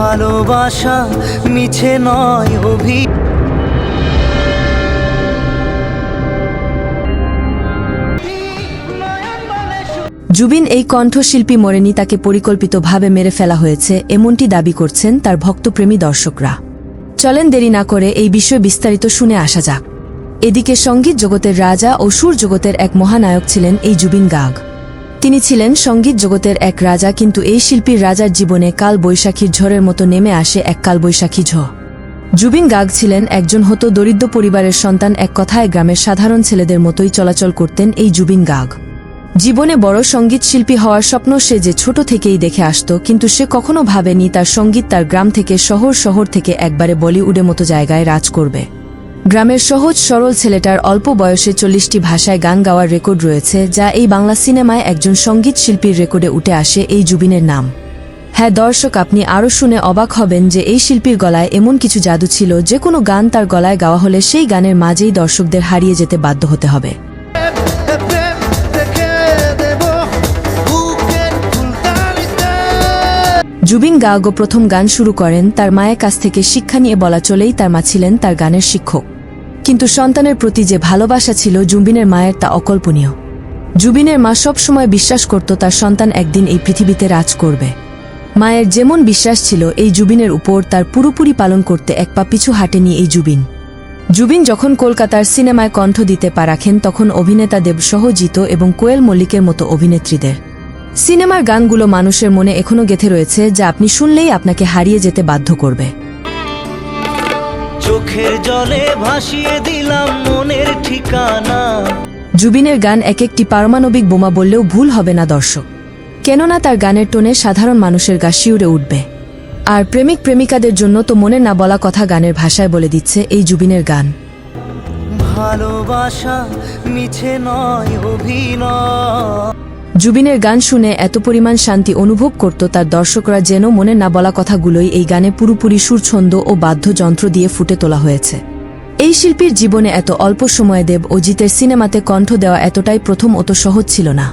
ভালোবাসা মিছে নয় অভি জুবিন এই কণ্ঠশিল্পী মরেনি তাকে পরিকল্পিতভাবে মেরে ফেলা হয়েছে, এমনটি দাবি করছেন তার ভক্তপ্রেমী দর্শকরা। চলেন দেরি না করে এই বিষয়ে বিস্তারিত শুনে আসা যাক। এদিকে সংগীত জগতের রাজা ও সুর জগতের এক মহানায়ক ছিলেন এই জুবিন গাগ। তিনি ছিলেন সংগীত জগতের এক রাজা, কিন্তু এই শিল্পীর রাজার জীবনে কাল বৈশাখীর ঝড়ের মতো নেমে আসে এক কাল বৈশাখী ঝড়। জুবিন গাগ ছিলেন একজন হতো দরিদ্র পরিবারের সন্তান, এক কথায় গ্রামের সাধারণ ছেলেদের মতোই চলাচল করতেন এই জুবিন গাগ জীবনে বড় সংগীত শিল্পী হওয়ার স্বপ্ন সে যে ছোট থেকেই দেখে আসত, কিন্তু সে কখনো ভাবেনি তার সংগীত তার গ্রাম থেকে শহর শহর থেকে একবারে বলিউডের মতো জায়গায় রাজ করবে। গ্রামের সহজ সরল ছেলেটার অল্প বয়সে চল্লিশটি ভাষায় গান গাওয়ার রেকর্ড রয়েছে, যা এই বাংলা সিনেমায় একজন সংগীত শিল্পীর রেকর্ডে উঠে আসে এই জুবিনের নাম। হ্যাঁ দর্শক, আপনি আরও শুনে অবাক হবেন যে এই শিল্পীর গলায় এমন কিছু জাদু ছিল, যে কোনো গান তার গলায় গাওয়া হলে সেই গানের মাঝেই দর্শকদের হারিয়ে যেতে বাধ্য হতে হবে। জুবিন গার্গও প্রথম গান শুরু করেন, তার মায়ের কাছ থেকে শিক্ষা নিয়ে বলা চলেই তার মা ছিলেন তার গানের শিক্ষক। কিন্তু সন্তানের প্রতি যে ভালোবাসা ছিল জুবিনের মায়ের তা অকল্পনীয়। জুবিনের মা সব সময় বিশ্বাস করত তার সন্তান একদিন এই পৃথিবীতে রাজ করবে। মায়ের যেমন বিশ্বাস ছিল, এই জুবিনের উপর তার পুরোপুরি পালন করতে এক পা পিছু হাঁটেনি এই জুবিন। জুবিন যখন কলকাতার সিনেমায় কণ্ঠ দিতে পা রাখেন, তখন অভিনেতা দেবসহ জিত এবং কোয়েল মল্লিকের মতো অভিনেত্রীদের। সিনেমার গানগুলো মানুষের মনে এখনও গেথে রয়েছে, যা আপনি শুনলেই আপনাকে হারিয়ে যেতে বাধ্য করবে। চোখের জলে ভাসিয়ে দিলাম মনের ঠিকানা। জুবিনের গান এক একটি পারমাণবিক বোমা বললেও ভুল হবে না দর্শক। কেননা তার গানের টোনে সাধারণ মানুষের গা শিউরে উঠবে। আর প্রেমিক প্রেমিকাদের জন্য তো মনে না বলা কথা গানের ভাষায় বলে দিচ্ছে এই জুবিনের গান। ভালোবাসা মিছে নয় অভিনয়। জুবিনের গান শুনে এত পরিমাণ শান্তি অনুভব করত তার দর্শকরা যেন মনে না বলা কথাগুলোই এই গানে পুরোপুরি সুরছন্দ ও বাদ্যযন্ত্র দিয়ে ফুটে তোলা হয়েছে। এই শিল্পীর জীবনে এত অল্প সময়ে দেব অজিতের সিনেমাতে কণ্ঠ দেওয়া এতটাই প্রথম অত সহজ ছিল না।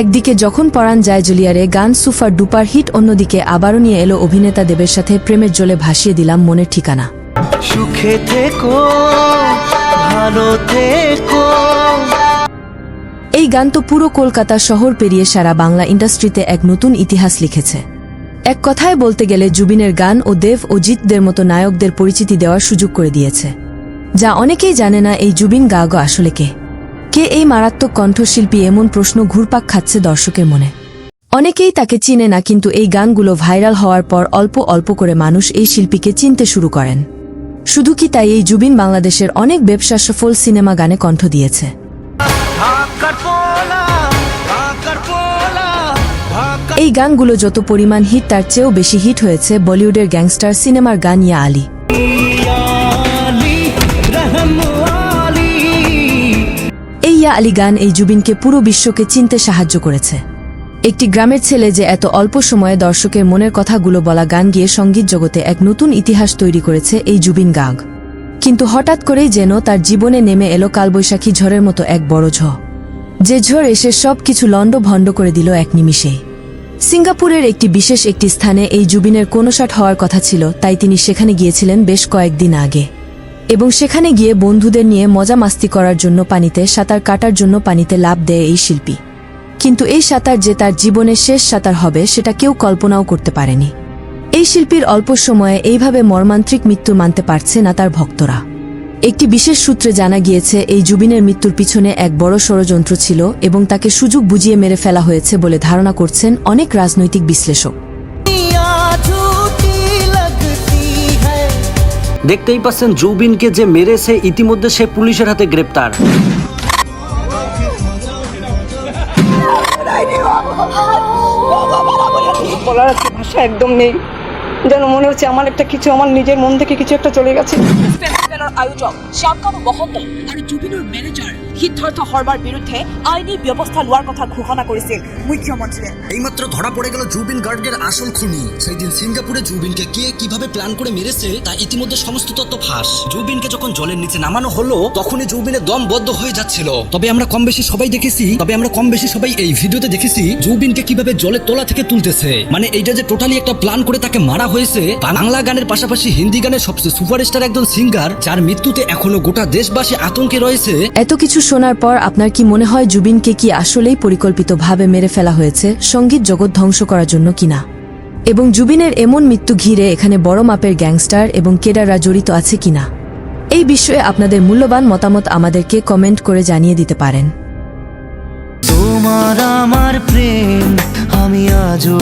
একদিকে যখন পরাণ যায় জুলিয়ারে গান সুফার ডুপার হিট, অন্যদিকে আবারও নিয়ে এলো অভিনেতা দেবের সাথে প্রেমের জলে ভাসিয়ে দিলাম মনের ঠিকানা। সুখে থেকো, ভালো থেকো। গান তো পুরো কলকাতা শহর পেরিয়ে সারা বাংলা ইন্ডাস্ট্রিতে এক নতুন ইতিহাস লিখেছে। এক কথায় বলতে গেলে জুবিনের গান ও দেব ও জিতদের মতো নায়কদের পরিচিতি দেওয়ার সুযোগ করে দিয়েছে। যা অনেকেই জানে না এই জুবিন গাগো আসলে কে। কে এই মারাত্মক কণ্ঠশিল্পী এমন প্রশ্ন ঘুরপাক খাচ্ছে দর্শকের মনে? অনেকেই তাকে চিনে না, কিন্তু এই গানগুলো ভাইরাল হওয়ার পর অল্প অল্প করে মানুষ এই শিল্পীকে চিনতে শুরু করেন। শুধু কি তাই এই জুবিন বাংলাদেশের অনেক ব্যবসা সফল সিনেমা গানে কণ্ঠ দিয়েছে। এই গানগুলো যত পরিমাণ হিট তার চেয়েও বেশি হিট হয়েছে বলিউডের গ্যাংস্টার সিনেমার গান ইয়া আলী। এই ইয়া আলী গান এই জুবিনকে পুরো বিশ্বকে চিনতে সাহায্য করেছে। একটি গ্রামের ছেলে যে এত অল্প সময়ে দর্শকের মনের কথাগুলো বলা গান গিয়ে সংগীত জগতে এক নতুন ইতিহাস তৈরি করেছে এই জুবিন গাগ। কিন্তু হঠাৎ করেই যেন তার জীবনে নেমে এলো কালবৈশাখী ঝড়ের মতো এক বড় ঝড়। যে ঝড় এসে সব কিছু লণ্ড ভণ্ড করে দিল এক নিমিষেই সিঙ্গাপুরের একটি বিশেষ একটি স্থানে এই জুবিনের কোনসাট হওয়ার কথা ছিল, তাই তিনি সেখানে গিয়েছিলেন বেশ কয়েকদিন আগে। এবং সেখানে গিয়ে বন্ধুদের নিয়ে মজা মাস্তি করার জন্য পানিতে, সাঁতার কাটার জন্য পানিতে লাভ দেয় এই শিল্পী। কিন্তু এই সাঁতার যে তার জীবনের শেষ সাঁতার হবে, সেটা কেউ কল্পনাও করতে পারেনি। এই শিল্পীর অল্প সময়ে এইভাবে মর্মান্ত্রিক মৃত্যু মানতে পারছে না তার ভক্তরা একটি বিশেষ সূত্রে জানা গিয়েছে এই জুবিনের মৃত্যুর পিছনে এক বড় ষড়যন্ত্র ছিল এবং তাকে সুযোগ বুঝিয়ে মেরে ফেলা হয়েছে বলে ধারণা করছেন অনেক রাজনৈতিক বিশ্লেষক দেখতেই পাচ্ছেন জুবিনকে যে মেরেছে ইতিমধ্যে সে পুলিশের হাতে গ্রেপ্তার একদম নেই যেন মনে হচ্ছে আমার একটা কিছু আমার নিজের মন থেকে কিছু একটা চলে গেছে। ফেস্টিভেলৰ আয়োজক শ্যামকানু মহন্ত আৰু জুবিনৰ মেনেজাৰ সিদ্ধাৰ্থ শৰ্মাৰ বিৰুদ্ধে আইনী ব্যৱস্থা লোৱাৰ কথা ঘোষণা কৰিছিল মুখ্যমন্ত্ৰীয়ে এইমাত্র ধরা পড়ে গেল জুবিন গার্গের আসল খুনি। সেই দিন সিঙ্গাপুরে জুবিনকে কে কীভাবে প্ল্যান করে মেরেছে তা ইতিমধ্যে সমস্ত তথ্য ফাঁস। জুবিনকে যখন জলের নিচে নামানো হলো তখনই জুবিনের দম বদ্ধ হয়ে যাচ্ছিল। তবে আমরা কম বেশি সবাই দেখেছি তবে আমরা কম বেশি সবাই এই ভিডিওতে দেখেছি জুবিনকে কীভাবে জলের তোলা থেকে তুলতেছে। মানে এইটা যে টোটালি একটা প্ল্যান করে তাকে মারা হয়েছে বাংলা গানের পাশাপাশি হিন্দি গানের সবচেয়ে সুপারস্টার একজন সিঙ্গার যার মৃত্যুতে এখনও গোটা দেশবাসী আতঙ্কে রয়েছে। এত কিছু শোনার পর আপনার কি মনে হয় জুবিনকে কি আসলেই পরিকল্পিতভাবে মেরে ফেলা হয়েছে? সংগীত জগৎ ধ্বংস করার জন্য কিনা? এবং জুবিনের এমন মৃত্যু ঘিরে এখানে বড় মাপের গ্যাংস্টার এবং কেডাররা জড়িত আছে কিনা? এই বিষয়ে আপনাদের মূল্যবান মতামত আমাদেরকে কমেন্ট করে জানিয়ে দিতে পারেন। তোমার আমার প্রেম আমি আজও